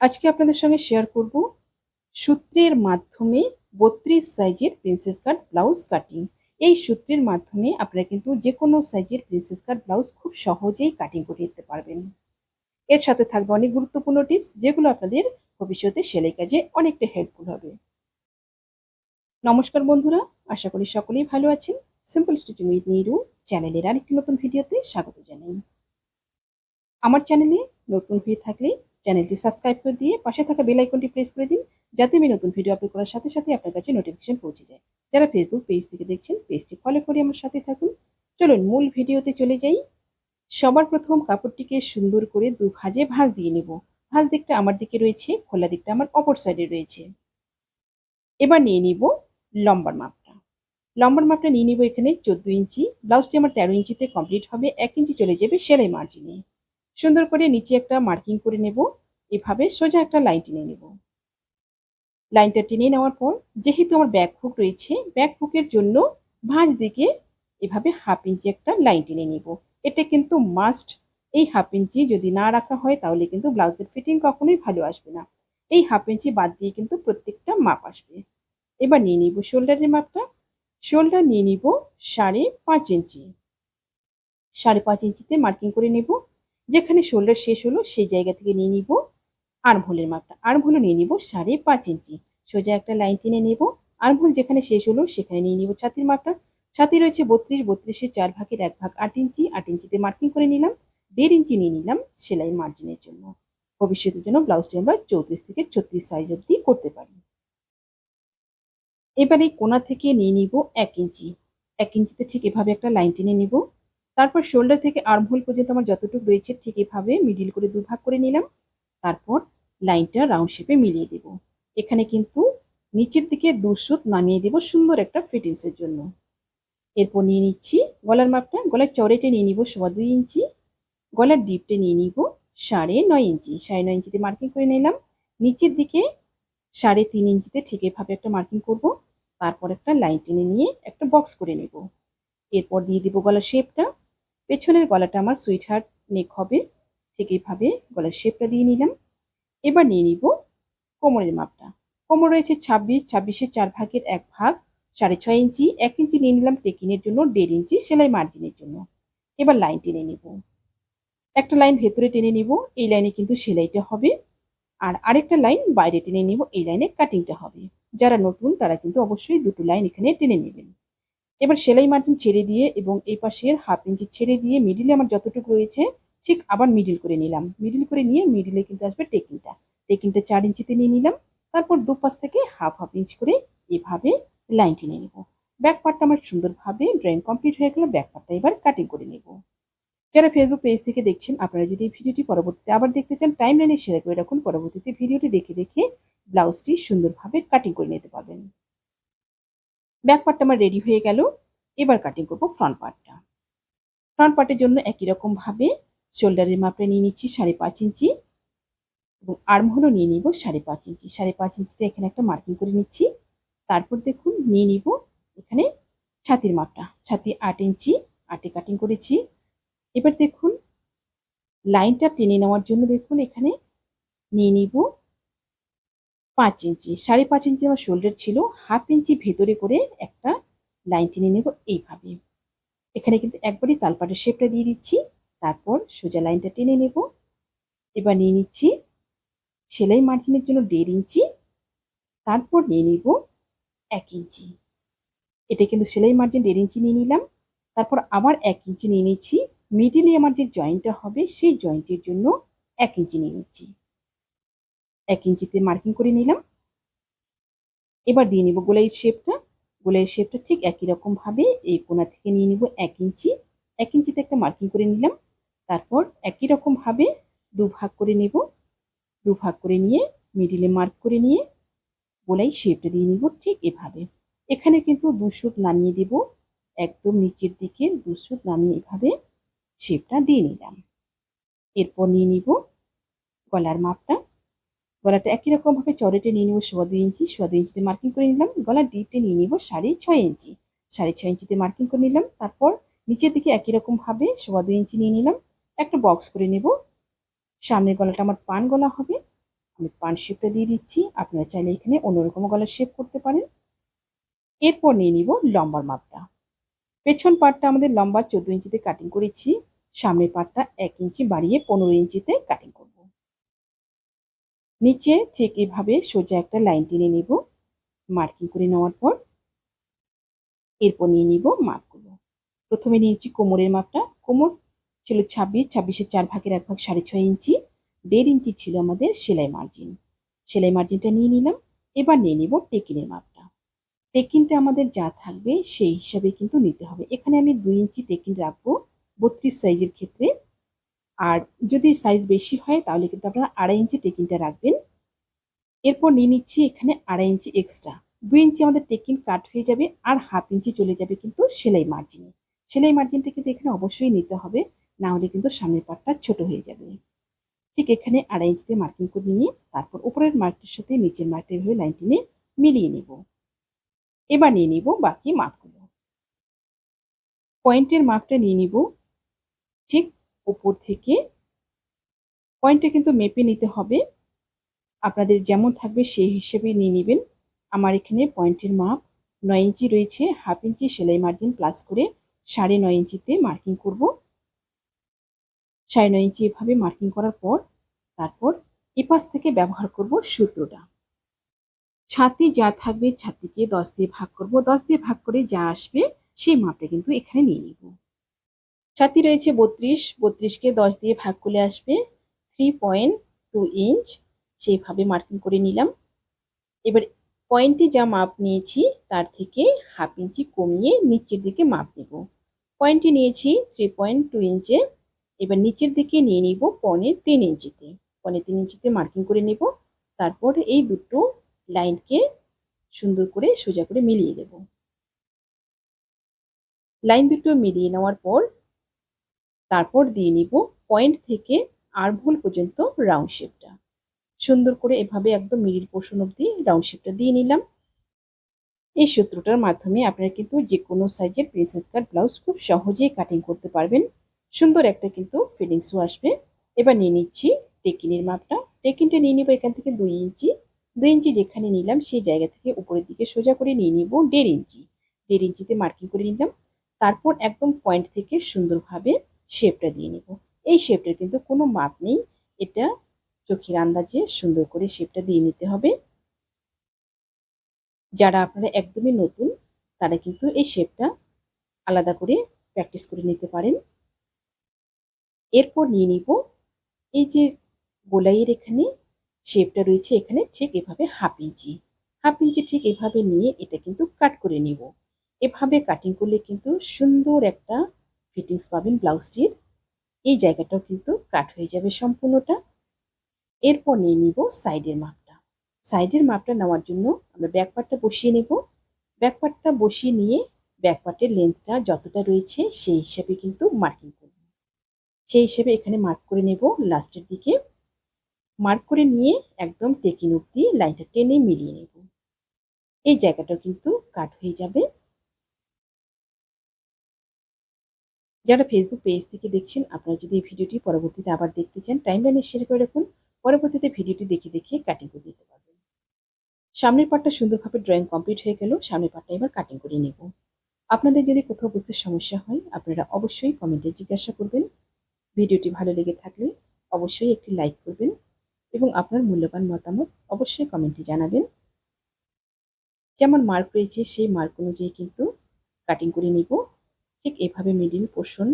আজকে আপনাদের সঙ্গে শেয়ার করব সূত্রের মাধ্যমে বত্রিশ সাইজের প্রিন্সেস কাট ব্লাউজ কাটিং এই সূত্রের মাধ্যমে আপনারা কিন্তু যে কোনো সাইজের প্রিন্সেস কাট ব্লাউজ খুব সহজেই কাটিং করে দিতে পারবেন। এর সাথে থাকবে অনেক গুরুত্বপূর্ণ টিপস যেগুলো আপনাদের ভবিষ্যতে সেলাই কাজে অনেকটা হেল্পফুল হবে। নমস্কার বন্ধুরা, আশা করি সকলেই ভালো আছেন। সিম্পল স্টিচিং উইথ নিরু চ্যানেলের আরেকটি নতুন ভিডিওতে স্বাগত জানাই। আমার চ্যানেলে নতুন হয়ে থাকলে চ্যানেলটি সাবস্ক্রাইব করে দিয়ে পাশে থাকা বেল আইকনটি প্রেস করে দিন, যাতে আমি নতুন ভিডিও আপলোড করার সাথে সাথে আপনার কাছে নোটিফিকেশন পৌঁছে যায়। যারা ফেসবুক পেজ থেকে দেখছেন পেজটি ফলো করে আমার সাথে থাকুন। চলুন মূল ভিডিওতে চলে যাই। সবার প্রথম কাপড়টিকে সুন্দর করে দু ভাজে ভাঁজ দিয়ে নেব। ভাঁজ দিকটা আমার দিকে রয়েছে, খোলা দিকটা আমার অপর সাইডে রয়েছে। এবার নিয়ে নিব লম্বার মাপটা। লম্বার মাপটা নিয়ে নিব এখানে চোদ্দ ইঞ্চি ব্লাউজটি আমার তেরো ইঞ্চিতে কমপ্লিট হবে, এক ইঞ্চি চলে যাবে সেলাই মার্জিনে সুন্দর করে নিচে একটা মার্কিং করে নেব। এভাবে সোজা একটা লাইন টেনে নেব। লাইনটা টেনে নেওয়ার পর, যেহেতু আমার ব্যাক হুক রয়েছে, ব্যাক হুকের জন্য ভাঁজ দিকে এভাবে হাফ ইঞ্চি একটা লাইন টেনে নেব। এটা কিন্তু মাস্ট এই হাফ ইঞ্চি যদি না রাখা হয়, তাহলে কিন্তু ব্লাউজের ফিটিং কখনোই ভালো আসবে না। এই হাফ ইঞ্চি বাদ দিয়ে কিন্তু প্রত্যেকটা মাপ আসবে। এবার নিয়ে নিব শোল্ডারের মাপটা। শোল্ডার নিয়ে নিব সাড়ে পাঁচ ইঞ্চি। সাড়ে পাঁচ ইঞ্চিতে মার্কিং করে নেব। যেখানে শোল্ডার শেষ হলো, সেই জায়গা থেকে নিয়ে নিব আর্মহোলের মাপটা। আর্মহোলও নিয়ে নিব সাড়ে পাঁচ ইঞ্চি। সোজা একটা লাইন টেনে নেব। আর্মহোল যেখানে শেষ হলো, সেখানে নিয়ে নিব ছাতির মাপটা। ছাতি রয়েছে বত্রিশ, বত্রিশের চার ভাগের এক ভাগ আট ইঞ্চি। আট ইঞ্চিতে মার্কিং করে নিলাম। দেড় ইঞ্চি নিয়ে নিলাম সেলাই মার্জিনের জন্য। ভবিষ্যতের জন্য ব্লাউজটি আমরা চৌত্রিশ থেকে ছত্রিশ সাইজ অব্দি করতে পারি। এবার কোনা থেকে নিয়ে নিব এক ইঞ্চি। এক ইঞ্চিতে ঠিক এভাবে একটা লাইন টেনে নিব। তারপর শোল্ডার থেকে আর্মহোল পর্যন্ত আমার যতটুকু রয়েছে ঠিক এভাবে মিডিল করে দুভাগ করে নিলাম। তারপর লাইনটা রাউন্ড শেপে মিলিয়ে দেব। এখানে কিন্তু নিচের দিকে দু সুত নামিয়ে দেব সুন্দর একটা ফিটিংসের জন্য। এরপর নিয়ে নিচ্ছি গলার মাপটা। গলার চড়েটে নিয়ে নিব সোয়া দুই ইঞ্চি। গলার ডিপটে নিয়ে নিব সাড়ে নয় ইঞ্চি। সাড়ে নয় ইঞ্চিতে মার্কিং করে নিলাম। নিচের দিকে সাড়ে তিন ইঞ্চিতে ঠিক এভাবে একটা মার্কিং করব। তারপর একটা লাইন টেনে নিয়ে একটা বক্স করে নেব। এরপর দিয়ে দিব গলার শেপটা পেছনের গলাটা আমার সুইট হার্ট নেক হবে। ঠিক এইভাবে গলার শেপটা দিয়ে নিলাম। এবার নিয়ে নিব কোমরের মাপটা। কোমর রয়েছে ছাব্বিশ, ছাব্বিশের চার ভাগের এক ভাগ, সাড়ে ছয় ইঞ্চি। এক ইঞ্চি নিয়ে নিলাম টেকিনের জন্য, দেড় ইঞ্চি সেলাই মার্জিনের জন্য। এবার লাইন টেনে নেব। একটা লাইন ভেতরে টেনে নিব, এই লাইনে কিন্তু সেলাইটা হবে। আর আরেকটা লাইন বাইরে টেনে নিব, এই লাইনে কাটিংটা হবে। যারা নতুন, তারা কিন্তু অবশ্যই দুটো লাইন এখানে টেনে নেবেন। এবার সেলাই মার্জিন ছেড়ে দিয়ে এবং এই পাশের হাফ ইঞ্চি ছেড়ে দিয়ে মিডিলে আমার যতটুকু রয়েছে, ঠিক আবার মিডিল করে নিলাম। মিডিল করে নিয়ে মিডিলে কিন্তু আসবে টেকিংটা টেকিংটা চার ইঞ্চিতে নিয়ে নিলাম। তারপর দুপাশ থেকে হাফ হাফ ইঞ্চ করে এভাবে লাইন টেনে নেব। ব্যাক পার্টটা আমার সুন্দরভাবে ড্রয়িং কমপ্লিট হয়ে গেল ব্যাক পার্টটা এবার কাটিং করে নেব। যারা ফেসবুক পেজ থেকে দেখছেন, আপনারা যদি এই ভিডিওটি পরবর্তীতে আবার দেখতে চান টাইম লাইনে শেয়ার করে রাখুন। পরবর্তীতে ভিডিওটি দেখে দেখে ব্লাউজটি সুন্দরভাবে কাটিং করে নিতে পারবেন। ব্যাক পার্টটা আমার রেডি হয়ে গেল। এবার কাটিং করব ফ্রন্ট পার্টটা ফ্রন্ট পার্টের জন্য একই রকম ভাবে শোল্ডারের মাপটা নিয়ে নিচ্ছি সাড়ে পাঁচ ইঞ্চি এবং আর্মহোলও নিয়ে নিব সাড়ে পাঁচ ইঞ্চি। সাড়ে পাঁচ ইঞ্চিতে এখানে একটা মার্কিং করে নিচ্ছি। তারপর দেখুন নিয়ে নিব এখানে ছাতির মাপটা। ছাতি আট ইঞ্চি, আটে কাটিং করেছি। এবার দেখুন লাইনটা টেনে নেওয়ার জন্য দেখুন এখানে নিয়ে নিব পাঁচ ইঞ্চি, সাড়ে পাঁচ ইঞ্চি আমার শোল্ডার ছিল হাফ ইঞ্চি ভেতরে করে একটা লাইন টেনে নেব এইভাবে। এখানে কিন্তু একবারই তালপাটের শেপটা দিয়ে দিচ্ছি, তারপর সোজা লাইনটা টেনে নেব। এবার নিয়ে নিচ্ছি সেলাই মার্জিনের জন্য দেড় ইঞ্চি, তারপর নিয়ে নিব এক ইঞ্চি। এটা কিন্তু সেলাই মার্জিন দেড় ইঞ্চি নিয়ে নিলাম, তারপর আবার এক ইঞ্চি নিয়ে নিচ্ছি। মিডিলে আমার যে জয়েন্টটা হবে, সেই জয়েন্টের জন্য এক ইঞ্চি নিয়ে নিচ্ছি। এক ইঞ্চিতে মার্কিং করে নিলাম। এবার দিয়ে নিব গোলাইয়ের শেপটা গোলাইয়ের শেপটা ঠিক একই রকম ভাবে এই কোনা থেকে নিয়ে নিব এক ইঞ্চি। এক ইঞ্চিতে একটা মার্কিং করে নিলাম। তারপর একই রকম ভাবে দু ভাগ করে নেব। দু ভাগ করে নিয়ে মিডিলে মার্ক করে নিয়ে গোলাই শেপটা দিয়ে নিব ঠিক এভাবে। এখানে কিন্তু দু সুত নামিয়ে দেব। একদম নিচের দিকে দু সুত নামিয়ে এভাবে শেপটা দিয়ে নিলাম। এরপর নিয়ে নিব গলার মাপটা। গলাটা একই রকম ভাবে চড়েটে নিয়ে নিব সোয়া দুই ইঞ্চি সোয়া দুই ইঞ্চিতে মার্কিং করে নিলাম, গলা ডিপটে নিয়ে নিব সাড়ে ছয় ইঞ্চি। সাড়ে ছয় ইঞ্চিতে মার্কিং করে নিলাম, তারপর নিচের দিকে একই রকম ভাবে সোয়া দুই ইঞ্চি নিয়ে নিলাম, একটা বক্স করে নেব। সামনের গলাটা আমার পান গলা হবে, আমি পান শেপটা দিয়ে দিচ্ছি, আপনারা চাইলে এখানে অন্যরকম গলার শেপ করতে পারেন। এরপর নিয়ে নিব লম্বার মাপটা। পেছন পাটটা আমাদের লম্বা চোদ্দ ইঞ্চিতে কাটিং করেছি, সামনের পাটটা এক ইঞ্চি বাড়িয়ে পনেরো ইঞ্চিতে কাটিং করব। নিচে ঠিক এভাবে সোজা একটা লাইন টেনে নিব। মার্কিং করে নেওয়ার পর এরপর নিয়ে নিব মাপগুলো প্রথমে নিয়েছি কোমরের মাপটা। কোমর ছিল ছাব্বিশ, ছাব্বিশের চার ভাগের এক ভাগ সাড়ে ছয় ইঞ্চি। দেড় ইঞ্চি ছিল আমাদের সেলাই মার্জিন সেলাই মার্জিনটা নিয়ে নিলাম। এবার নিয়ে নিব টেকিনের মাপটা। টেকিনটা আমাদের যা থাকবে সেই হিসাবে কিন্তু নিতে হবে। এখানে আমি দুই ইঞ্চি টেকিন রাখব। বত্রিশ সাইজের ক্ষেত্রে আর যদি সাইজ বেশি হয়, তাহলে কিন্তু আপনারা আড়াই ইঞ্চি টেকিনটা রাখবেন। এরপর নিয়ে নিচ্ছি এখানে আড়াই ইঞ্চি এক্সট্রা দুই ইঞ্চি আমাদের টেকিন কাট হয়ে যাবে আর হাফ ইঞ্চি চলে যাবে কিন্তু সেলাই মার্জিনে সেলাই মার্জিনটা কিন্তু এখানে অবশ্যই নিতে হবে, না হলে কিন্তু সামনের পাটটা ছোট হয়ে যাবে। ঠিক এখানে আড়াই ইঞ্চিতে মার্কিং করে নিয়ে তারপর উপরের মার্কটির সাথে নিচের মার্কটির হয়ে লাইন টেনে মিলিয়ে নেব। এবার নিয়ে নিব বাকি মাপগুলো পয়েন্টের মাপটা নিয়ে নিব। ঠিক উপর থেকে পয়েন্টটা কিন্তু মেপে নিতে হবে। আপনাদের যেমন থাকবে সেই হিসেবে নিয়ে নেবেন। আমার এখানে পয়েন্টের মাপ নয় ইঞ্চি রয়েছে হাফ ইঞ্চি সেলাই মার্জিন প্লাস করে সাড়ে নয় ইঞ্চিতে মার্কিং করব। সাড়ে নয় ইঞ্চি এভাবে মার্কিং করার পর তারপর এপাশ থেকে ব্যবহার করব সূত্রটা। ছাতি যা থাকবে ছাতিকে দশ দিয়ে ভাগ করব। দশ দিয়ে ভাগ করে যা আসবে সেই মাপটা কিন্তু এখানে নিয়ে নিব। ছাতি রয়েছে বত্রিশ, বত্রিশকে দশ দিয়ে ভাগ করলে আসবে থ্রি পয়েন্ট টু ইঞ্চ সেইভাবে মার্কিং করে নিলাম। এবার পয়েন্টে যা মাপ নিয়েছি, তার থেকে হাফ ইঞ্চি কমিয়ে নিচের দিকে মাপ নেব। পয়েন্টে নিয়েছি থ্রি পয়েন্ট টু ইঞ্চে এবার নিচের দিকে নিয়ে নিব পনে তিন ইঞ্চিতে পনে তিন ইঞ্চিতে মার্কিং করে নেব। তারপর এই দুটো লাইনকে সুন্দর করে সোজা করে মিলিয়ে দেব। লাইন দুটো মিলিয়ে নেওয়ার পর তারপর দিয়ে নিব পয়েন্ট থেকে আরভোল পর্যন্ত রাউন্ড শেপটা সুন্দর করে এভাবে একদম মিডিল পোর্শন অব্দি রাউন্ড শেপটা দিয়ে নিলাম। এই সূত্রটার মাধ্যমে আপনারা কিন্তু যে কোনো সাইজের প্রিন্সেস কাট ব্লাউজ খুব সহজেই কাটিং করতে পারবেন। সুন্দর একটা কিন্তু ফিটিংসও আসবে। এবার নিয়ে নিচ্ছি টেকিনের মাপটা। টেকিনটা নিয়ে নিব এখান থেকে দুই ইঞ্চি। দুই ইঞ্চি যেখানে নিলাম সেই জায়গা থেকে উপরের দিকে সোজা করে নিয়ে নিব দেড় ইঞ্চি। দেড় ইঞ্চিতে মার্কিং করে নিলাম। তারপর একদম পয়েন্ট থেকে সুন্দরভাবে শেপটা দিয়ে নেব। এই শেপটার কিন্তু কোনো মাপ নেই। এটা চোখের আন্দাজে সুন্দর করে শেপটা দিয়ে নিতে হবে। যারা আপনারা একদমই নতুন, তারা কিন্তু এই শেপটা আলাদা করে প্র্যাকটিস করে নিতে পারেন। এরপর নিয়ে নিব এই যে গোলাইয়ের এখানে শেপটা রয়েছে, এখানে ঠিক এভাবে হাফ ইঞ্চি হাফ ইঞ্চি ঠিক এভাবে নিয়ে এটা কিন্তু কাট করে নিব। এভাবে কাটিং করলে কিন্তু সুন্দর একটা ফিটিংস পাবেন ব্লাউজটির এই জায়গাটাও কিন্তু কাট হয়ে যাবে সম্পূর্ণটা। এরপর নিয়ে নিব সাইডের মাপটা। সাইডের মাপটা নেওয়ার জন্য আমরা ব্যাকপার্টটা বসিয়ে নেব। ব্যাকপার্টটা বসিয়ে নিয়ে ব্যাকপার্টের লেন্থটা যতটা রয়েছে সেই হিসাবে কিন্তু মার্কিং করব। সেই হিসেবে এখানে মার্ক করে নেব লাস্টের দিকে। মার্ক করে নিয়ে একদম টেকিন অব্দি লাইনটা টেনে মিলিয়ে নেব। এই জায়গাটাও কিন্তু কাট হয়ে যাবে। যারা ফেসবুক পেজ থেকে দেখছেন, আপনারা যদি এই ভিডিওটি পরবর্তীতে আবার দেখতে চান টাইম লাইনে শেয়ার করে রাখুন। পরবর্তীতে ভিডিওটি দেখে দেখে কাটিং করে দিতে পারবেন। সামনের পাটটা সুন্দরভাবে ড্রয়িং কমপ্লিট হয়ে গেল, সামনের পাটটা এবার কাটিং করে নেব। আপনাদের যদি কোথাও বুঝতে সমস্যা হয়, আপনারা অবশ্যই কমেন্টে জিজ্ঞাসা করবেন। ভিডিওটি ভালো লেগে থাকলে অবশ্যই একটি লাইক করবেন এবং আপনার মূল্যবান মতামত অবশ্যই কমেন্টে জানাবেন। যেমন মার্ক রয়েছে, সেই মার্ক অনুযায়ী কিন্তু কাটিং করে নিব। ঠিক এভাবে মিডিল পোর্শন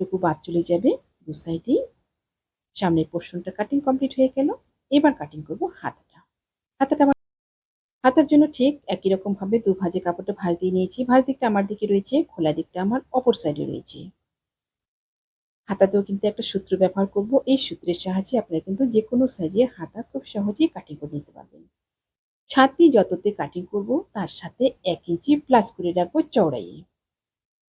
টুকু বাদ চলে যাবে দু সাইডেই সামনের পোর্শনটা কাটিং কমপ্লিট হয়ে গেল। এবার কাটিং করব হাতাটা। হাতাটা হাতার জন্য ঠিক একই রকম ভাবে দু ভাজে কাপড়টা ভাজ দিয়ে নিয়েছি। ভাজ দিকটা আমার দিকে রয়েছে, খোলা দিকটা আমার অপর সাইডে রয়েছে। হাতাতেও কিন্তু একটা সূত্র ব্যবহার করব। এই সূত্রের সাহায্যে আপনারা কিন্তু যে কোনো সাইজের হাতা খুব সহজেই কাটিং করে নিতে পারবেন। ছাতি যততে কাটিং করব, তার সাথে এক ইঞ্চি প্লাস করে রাখব চওড়াই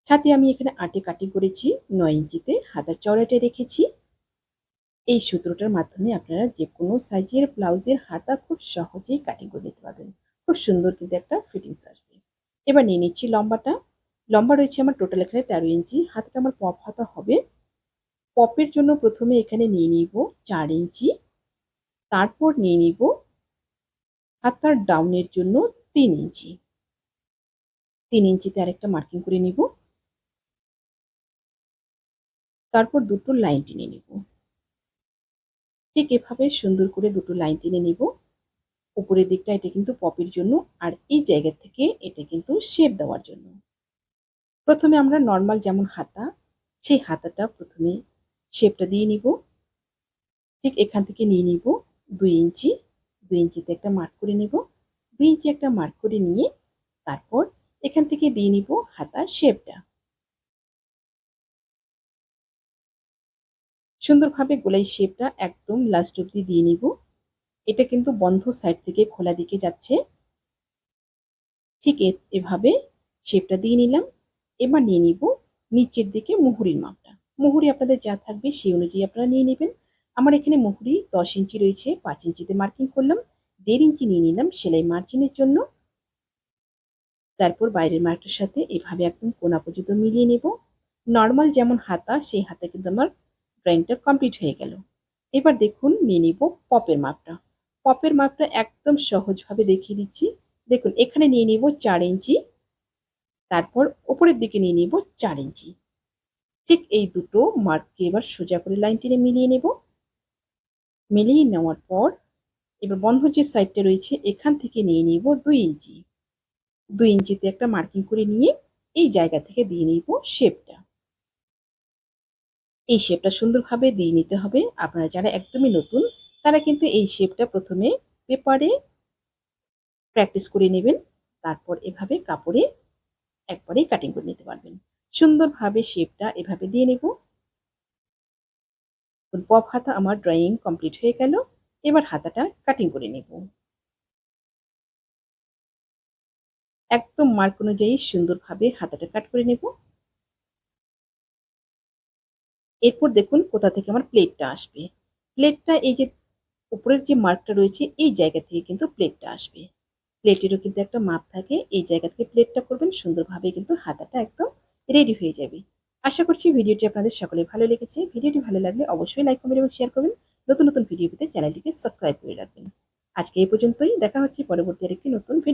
ছাতি আমি এখানে আটে কাটিং করেছি, নয় ইঞ্চিতে হাতার চওড়াটা রেখেছি। এই সূত্রটার মাধ্যমে আপনারা যে কোনো সাইজের ব্লাউজের হাতা খুব সহজেই কাটিং করে নিতে পারবেন। খুব সুন্দর কিন্তু একটা ফিটিংস আসবে। এবার নিয়ে নিচ্ছি লম্বাটা। লম্বা রয়েছে আমার টোটাল এখানে তেরো ইঞ্চি। হাতটা আমার পপ হাতা হবে। পপের জন্য প্রথমে এখানে নিয়ে নিব চার ইঞ্চি। তারপর নিয়ে নিব হাতার ডাউনের জন্য তিন ইঞ্চি। তিন ইঞ্চিতে আরেকটা মার্কিং করে নিব। তারপর দুটো লাইন টেনে নিব। ঠিক এভাবে সুন্দর করে দুটো লাইন টেনে নিব। উপরের দিকটা এটা কিন্তু পপির জন্য আর এই জায়গা থেকে এটা কিন্তু শেপ দেওয়ার জন্য। প্রথমে আমরা নর্মাল যেমন হাতা, সেই হাতাটা প্রথমে শেপটা দিয়ে নিব। ঠিক এখান থেকে নিয়ে নিব দুই ইঞ্চি। দুই ইঞ্চিতে একটা মার্ক করে নিব। দুই ইঞ্চি একটা মার্ক করে নিয়ে তারপর এখান থেকে দিয়ে নিব হাতার শেপটা। সুন্দরভাবে গোলাই শেপটা একদম লাস্ট অব্দি দিয়ে নিব। এটা কিন্তু বন্ধ সাইড থেকে খোলা দিকে যাচ্ছে। ঠিক এভাবে শেপটা দিয়ে নিলাম। এবার নিয়ে নিব নিচের দিকে মুহুরির মাপটা। মুহুরি আপনাদের যা থাকবে সেই অনুযায়ী আপনারা নিয়ে নেবেন। আমার এখানে মুহুরি দশ ইঞ্চি রয়েছে, পাঁচ ইঞ্চিতে মার্কিং করলাম। দেড় ইঞ্চি নিয়ে নিলাম সেলাই মার্জিনের জন্য। তারপর বাইরের মার্কটার সাথে এভাবে একদম কোনা পর্যন্ত মিলিয়ে নেব। নর্মাল যেমন হাতা, সেই হাতা কিন্তু আমার ড্রয়িংটা কমপ্লিট হয়ে গেল। এবার দেখুন নিয়ে নিব পপের মাপটা। পপের মাপটা একদম সহজভাবে দেখিয়ে দিচ্ছি। দেখুন, এখানে নিয়ে নিব চার ইঞ্চি, তারপর ওপরের দিকে নিয়ে নিব চার ইঞ্চি। ঠিক এই দুটো মার্ককে এবার সোজা করে লাইন টেনে মিলিয়ে নেব। মিলিয়ে নেওয়ার পর এবার বন্ধ যে সাইডটা রয়েছে, এখান থেকে নিয়ে নিব দুই ইঞ্চি। দুই ইঞ্চিতে একটা মার্কিং করে নিয়ে এই জায়গা থেকে দিয়ে নিব শেপটা। এই শেপটা সুন্দরভাবে দিয়ে নিতে হবে। আপনারা যারা একদমই নতুন, তারা কিন্তু এই শেপটা প্রথমে পেপারে প্র্যাকটিস করে নেবেন। তারপর এভাবে কাপড়ে একবারেই কাটিং করে নিতে পারবেন। সুন্দরভাবে শেপটা এভাবে দিয়ে নেব। পপ হাতা আমার ড্রয়িং কমপ্লিট হয়ে গেল। এবার হাতাটা কাটিং করে নেব। একদম মার্ক অনুযায়ী সুন্দরভাবে হাতাটা কাট করে নেব। এরপর দেখুন কোথা থেকে আমার প্লেটটা আসবে। প্লেটটা এই যে উপরের যে মার্কটা রয়েছে, এই জায়গা থেকে কিন্তু প্লেটটা আসবে। প্লেটেরও কিন্তু একটা মাপ থাকে, এই জায়গা থেকে প্লেটটা করবেন, সুন্দরভাবে কিন্তু হাতাটা একদম রেডি হয়ে যাবে। আশা করছি ভিডিওটি আপনাদের সকলে ভালো লেগেছে। ভিডিওটি ভালো লাগলে অবশ্যই লাইক কমেন্ট এবং শেয়ার করবেন। নতুন নতুন ভিডিও পেতে চ্যানেলটিকে সাবস্ক্রাইব করে রাখবেন। আজকে এই পর্যন্তই। দেখা হচ্ছে পরবর্তী আরেকটি নতুন ভিডিও